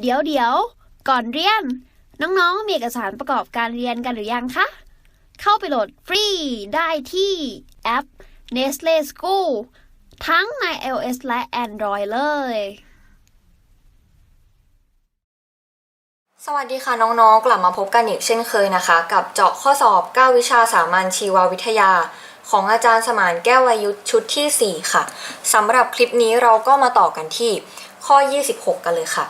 เดี๋ยวเดี๋ยว ก่อนเรียน น้องๆ มีเอกสารประกอบการเรียนกันหรือยังคะ เข้าไปโหลดฟรีได้ที่แอป Nestle School ทั้งใน iOS และ Android เลย สวัสดีค่ะน้องๆ กลับมาพบกันอีกเช่นเคยนะคะ กับเจาะข้อสอบ 9 วิชาสามัญชีววิทยาของอาจารย์สมานแก้ววายุทธชุดที่ 4 ค่ะสำหรับคลิปนี้เราก็มาต่อกันที่ข้อ 26 กันเลยค่ะ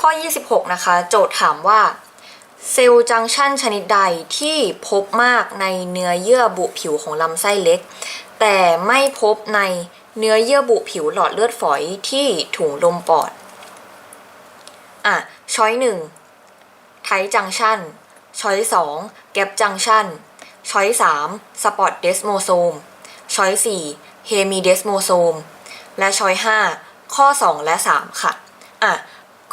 ข้อ 26 นะคะ โจทย์ถามว่าเซลล์จังชันชนิดใดที่พบมากในเนื้อเยื่อบุผิวของลำไส้เล็ก แต่ไม่พบในเนื้อเยื่อบุผิวหลอดเลือดฝอยที่ถุงลมปอด อะ ช้อยหนึ่งไทจังชันช้อย2แกปจังชันช้อย3สปอตเดสโมโซมช้อย4เฮมีเดสโมโซมและช้อย5ข้อ2และ3ค่ะ อะ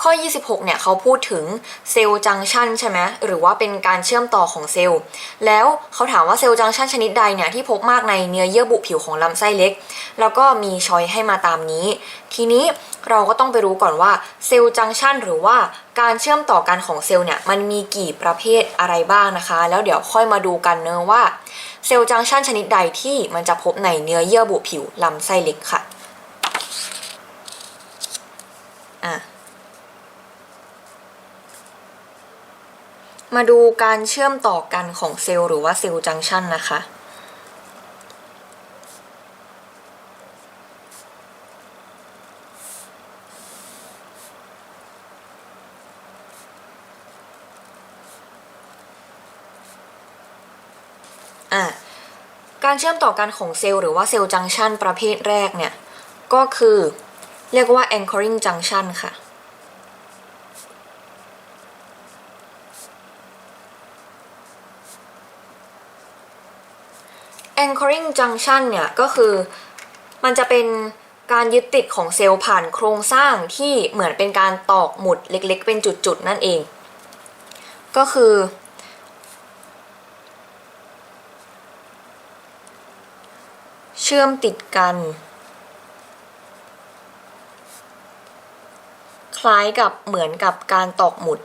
ข้อ 26 เนี่ยเขาพูดถึงเซลล์จังชันใช่ไหมหรือว่าเป็นการเชื่อมต่อของเซลล์ แล้วเขาถามว่าเซลล์จังชันชนิดใดเนี่ยที่พบมากในเนื้อเยื่อบุผิวของลำไส้เล็ก แล้วก็มีชอยให้มาตามนี้ ทีนี้เราก็ต้องไปรู้ก่อนว่าเซลล์จังชันหรือว่าการเชื่อมต่อกันของเซลล์เนี่ยมันมีกี่ประเภทอะไรบ้างนะคะ แล้วเดี๋ยวค่อยมาดูกันเนอะว่าเซลล์จังชันชนิดใดที่มันจะพบในเนื้อเยื่อบุผิวลำไส้เล็กค่ะอะ มาดูการเชื่อมต่อกันของเซลล์หรือว่าเซลล์จังชันนะคะอะการเชื่อมต่อกันของเซลล์หรือว่าเซลล์จังชันประเภทแรกเนี่ย ก็คือเรียกว่า anchoring junction ค่ะ anchoring junction เนี่ยก็คือมันจะเป็นการยึดติดของเซลล์ผ่านโครงสร้างที่เหมือนเป็นการตอกหมุดเล็กๆ เป็นจุดๆ นั่นเอง ก็คือ เชื่อมติดกัน คล้ายกับเหมือนกับการตอกหมุด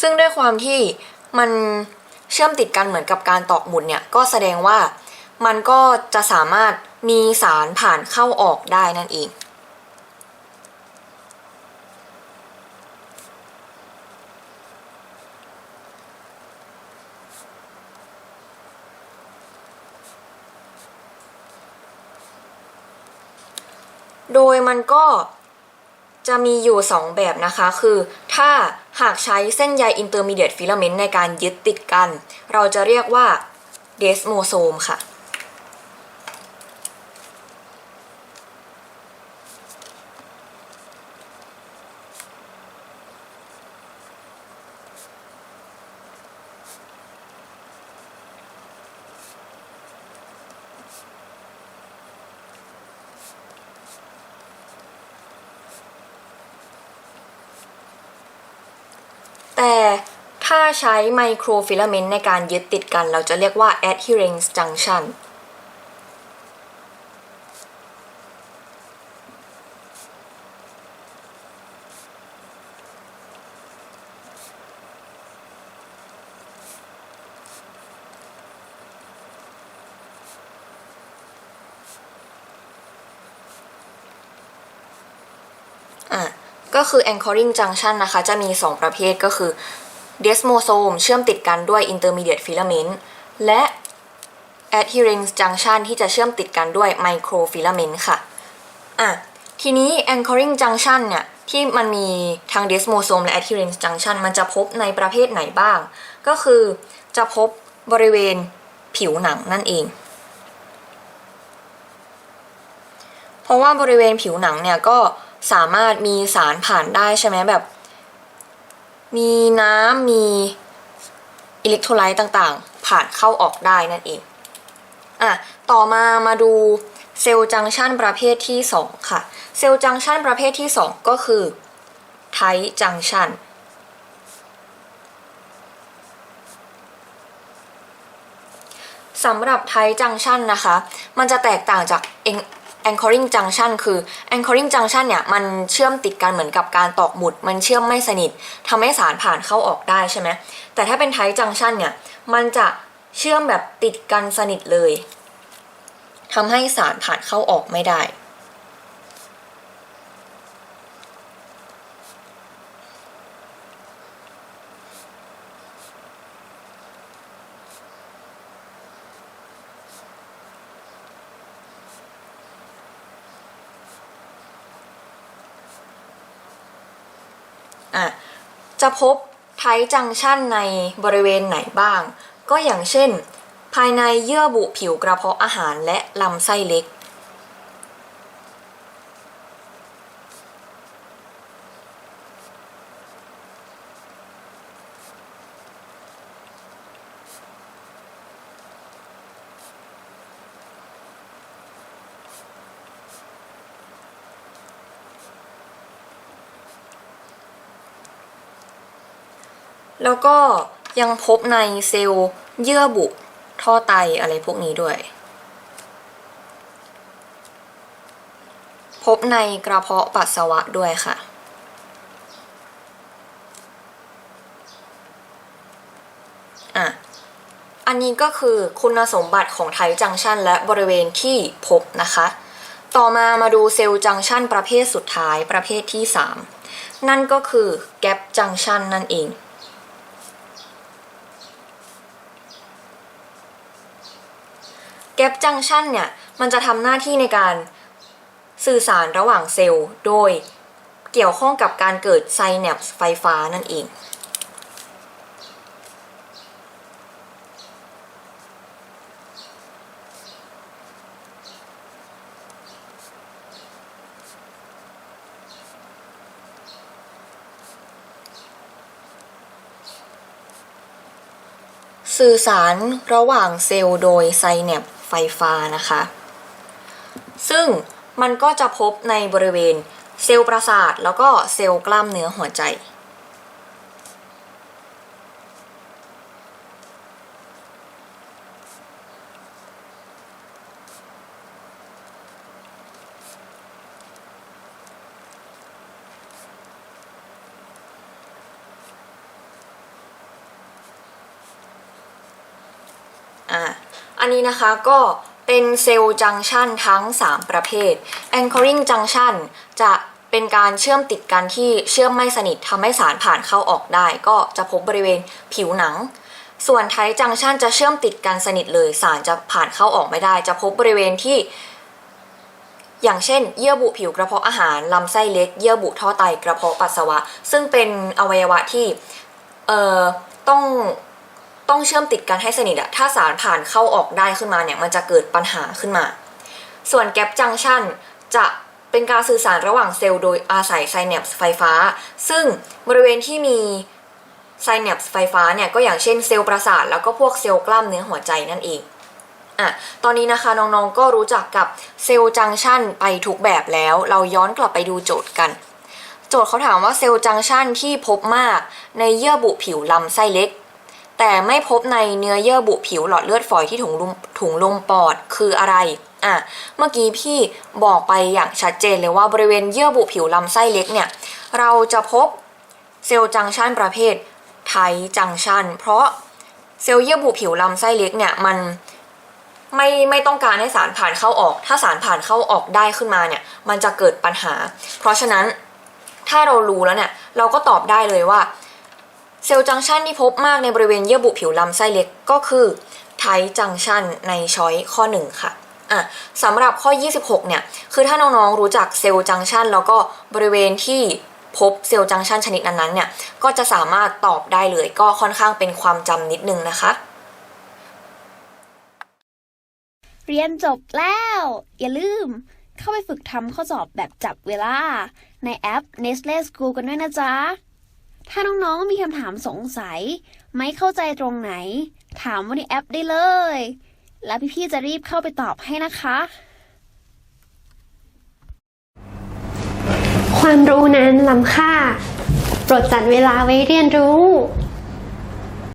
ซึ่งด้วยความที่มันเชื่อมติดกันเหมือนกับการตอกหมุดเนี่ยก็แสดงว่ามันก็จะสามารถมีสารผ่านเข้าออกได้นั่นเอง โดยมันก็ จะมีอยู่ 2 แบบนะคะคือ ถ้าหากใช้เส้นใยอินเตอร์มีเดียตฟิลาเมนต์ในการยึดติดกัน เราจะเรียกว่าเดสโมโซมค่ะ แต่ถ้าใช้ไมโครฟิลาเมนต์ในการยึดติดกัน เราจะเรียกว่า adherence junction อะ ก็คือ anchoring junction นะคะ จะมี 2 ประเภทก็คือ desmosome เชื่อมติดกันด้วย intermediate filament และ adherence junction ที่จะเชื่อมติดกันด้วย microfilament ค่ะ อะ ทีนี้ anchoring junction เนี่ย ที่มันมีทั้ง desmosome และ adherence junction มันจะพบในประเภทไหนบ้าง ก็คือจะพบบริเวณผิวหนังนั่นเอง เพราะว่าบริเวณผิวหนังเนี่ยก็ สามารถมีสารผ่านได้ใช่ไหมแบบ มีน้ำมีอิเล็กโทรไลต์ต่างๆ ผ่านเข้าออกได้นั่นเองอะต่อมามาดูเซลล์จังชันประเภทที่ 2 ค่ะ เซลล์จังชันประเภทที่ 2 ก็คือไทจังชันสำหรับไทจังชันนะคะ มันจะแตกต่างจาก anchoring junction คือ anchoring junction เนี่ยมันเชื่อมติดกันเหมือนกับการตอกหมุด มันเชื่อมไม่สนิททำให้สารผ่านเข้าออกได้ใช่ไหมแต่ถ้าเป็นไทจังชันเนี่ยมันจะเชื่อมแบบติดกันสนิทเลยทำให้สารผ่านเข้าออกไม่ได้ อะ จะพบไทจังชันในบริเวณไหนบ้าง ก็อย่างเช่น ภายในเยื่อบุผิวกระเพาะอาหารและลำไส้เล็ก แล้วก็ยังพบในเซลล์เยื่อบุท่อไตอะไรพวกนี้ด้วย พบในกระเพาะปัสสาวะด้วยค่ะ อะ อันนี้ก็คือคุณสมบัติของไทจังชันและบริเวณที่พบนะคะ ต่อมามาดูเซลล์จังชันประเภทสุดท้ายประเภทที่ 3 นั่นก็คือแกปจังชันนั่นเอง แกปจังชันเนี่ย มันจะทำหน้าที่ในการสื่อสารระหว่างเซลล์โดยเกี่ยวข้องกับการเกิดไซแนปส์ไฟฟ้านั่นเอง สื่อสารระหว่างเซลล์โดยไซแนป ไฟฟ้านะคะ ซึ่งมันก็จะพบในบริเวณเซลล์ประสาท แล้วก็เซลล์กล้ามเนื้อหัวใจ อะ อันนี้นะคะก็เป็นเซลล์จังชันทั้ง 3 ประเภท anchoring junction จะเป็นการเชื่อมติดกันที่เชื่อมไม่สนิททำให้สารผ่านเข้าออกได้ ก็จะพบบริเวณผิวหนัง ส่วนไทจังชันจะเชื่อมติดกันสนิทเลย สารจะผ่านเข้าออกไม่ได้ จะพบบริเวณที่ อย่างเช่น เยื่อบุผิวกระเพาะอาหาร ลำไส้เล็ก เยื่อบุท่อไตกระเพาะปัสสาวะ ซึ่งเป็นอวัยวะที่ต้อง ต้องเชื่อมติดกันให้สนิทอะถ้าสารผ่านเข้าออกได้ขึ้นมาเนี่ยมันจะเกิดปัญหาขึ้นมา ส่วนแกปจังชันจะเป็นการสื่อสารระหว่างเซลล์โดยอาศัยไซแนปส์ไฟฟ้า ซึ่งบริเวณที่มีไซแนปส์ไฟฟ้าเนี่ยก็อย่างเช่นเซลล์ประสาทแล้วก็พวกเซลล์กล้ามเนื้อหัวใจนั่นเองอะตอนนี้นะคะน้องๆก็รู้จักกับเซลล์จังชันไปทุกแบบแล้ว เราย้อนกลับไปดูโจทย์กัน โจทย์เขาถามว่าเซลล์จังชันที่พบมากในเยื่อบุผิวลำไส้เล็ก แต่ไม่พบในเนื้อเยื่อบุผิวหลอดเลือดฝอยที่ถุงลมถุงลมปอดคืออะไรอะเมื่อกี้พี่บอกไปอย่างชัดเจนเลยว่าบริเวณเยื่อบุผิวลำไส้เล็กเนี่ย เราจะพบเซลล์จังชันประเภทไทจังชันเพราะเซลล์เยื่อบุผิวลำไส้เล็กเนี่ยมันไม่ไม่ต้องการให้สารผ่านเข้าออก ถ้าสารผ่านเข้าออกได้ขึ้นมาเนี่ยมันจะเกิดปัญหา เพราะฉะนั้นถ้าเรารู้แล้วเนี่ยเราก็ตอบได้เลยว่า เซลล์จังชันที่พบมากในบริเวณเยื่อบุผิวลำไส้เล็กก็คือไทจังชันในช้อยข้อ 1 ค่ะอะสำหรับข้อ 26 เนี่ย คือถ้าน้องๆรู้จักเซลล์จังชันแล้วก็บริเวณที่พบเซลล์จังชันชนิดนั้นๆเนี่ย ก็จะสามารถตอบได้เลยก็ค่อนข้างเป็นความจำนิดนึงนะคะ เรียนจบแล้ว อย่าลืม เข้าไปฝึกทำข้อสอบแบบจับเวลา ในแอป Nestle School กันด้วยนะจ๊ะ ถ้าน้องๆมีคำถามสงสัย ไม่เข้าใจตรงไหน ถามว่าในแอปได้เลย แล้วพี่ๆจะรีบเข้าไปตอบให้นะคะ ความรู้นั้นล้ำค่า โปรดจัดเวลาไว้เรียนรู้